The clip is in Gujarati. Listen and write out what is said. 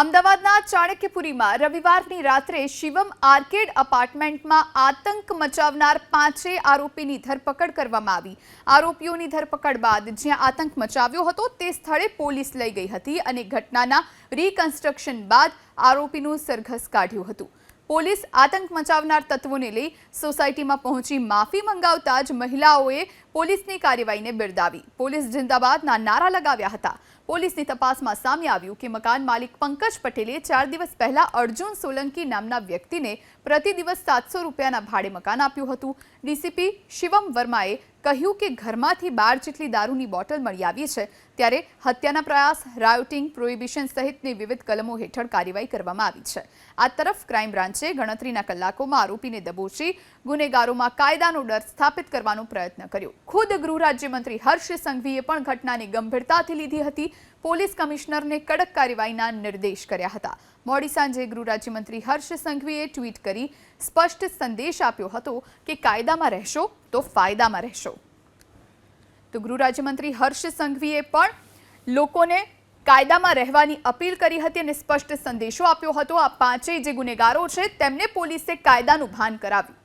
અમદાવાદના ચાણક્યપુરીમાં રવિવારની રાત્રે શિવમ આર્કેડ અપાર્ટમેન્ટમાં આતંક મચાવનાર પાંચે આરોપીની ધરપકડ કરવામાં આવી. આરોપીઓની ધરપકડ બાદ જ્યાં આતંક મચાવ્યો હતો, તે સ્થળે પોલીસ લઈ ગઈ હતી અને ઘટનાના રીકન્સ્ટ્રક્શન બાદ આરોપીનું સરઘસ કાઢ્યું હતું. પોલીસ આતંક મચાવનાર તત્વોને લઈ સોસાયટીમાં પહોંચી માફી મંગાવતા જ મહિલાઓએ પોલીસની કાર્યવાહીને બિરદાવી. પોલીસ જિંદાબાદના નારા લગાવ્યા હતા. પોલીસની તપાસમાં સામે આવ્યું કે મકાન માલિક પંકજ પટેલે ચાર દિવસ પહેલા અર્જુન સોલંકી નામના વ્યક્તિને પ્રતિ દિવસ સાતસો રૂપિયાના ભાડે મકાન આપ્યું હતું. ડીસીપી શિવમ વર્માએ કહ્યું કે ઘરમાંથી બાર જેટલી દારૂની બોટલ મળી આવી છે, ત્યારે હત્યાના પ્રયાસ, રાયોટિંગ, પ્રોહિબિશન સહિતની વિવિધ કલમો હેઠળ કાર્યવાહી કરવામાં આવી છે. આ તરફ ક્રાઇમ બ્રાન્ચે ગણતરીના કલાકોમાં આરોપીને દબોચી ગુનેગારોમાં કાયદાનો ડર સ્થાપિત કરવાનો પ્રયત્ન કર્યો. ખુદ ગૃહ રાજ્યમંત્રી હર્ષ સંઘવીએ પણ ઘટનાની ગંભીરતાથી લીધી હતી. પોલીસ કમિશનરને કડક કાર્યવાહીના નિર્દેશ કર્યા હતા. મોડી સાંજે ગૃહ રાજ્યમંત્રી હર્ષ સંઘવીએ ટ્વીટ કરી સ્પષ્ટ સંદેશ આપ્યો હતો કે કાયદામાં રહેશો તો ફાયદામાં રહેશો. તો ગૃહ રાજ્યમંત્રી હર્ષ સંઘવીએ પણ લોકોને કાયદામાં રહેવાની અપીલ કરી હતી અને સ્પષ્ટ સંદેશો આપ્યો હતો. આ પાંચેય જે ગુનેગારો છે, તેમને પોલીસે કાયદાનું ભાન કરાવ્યું.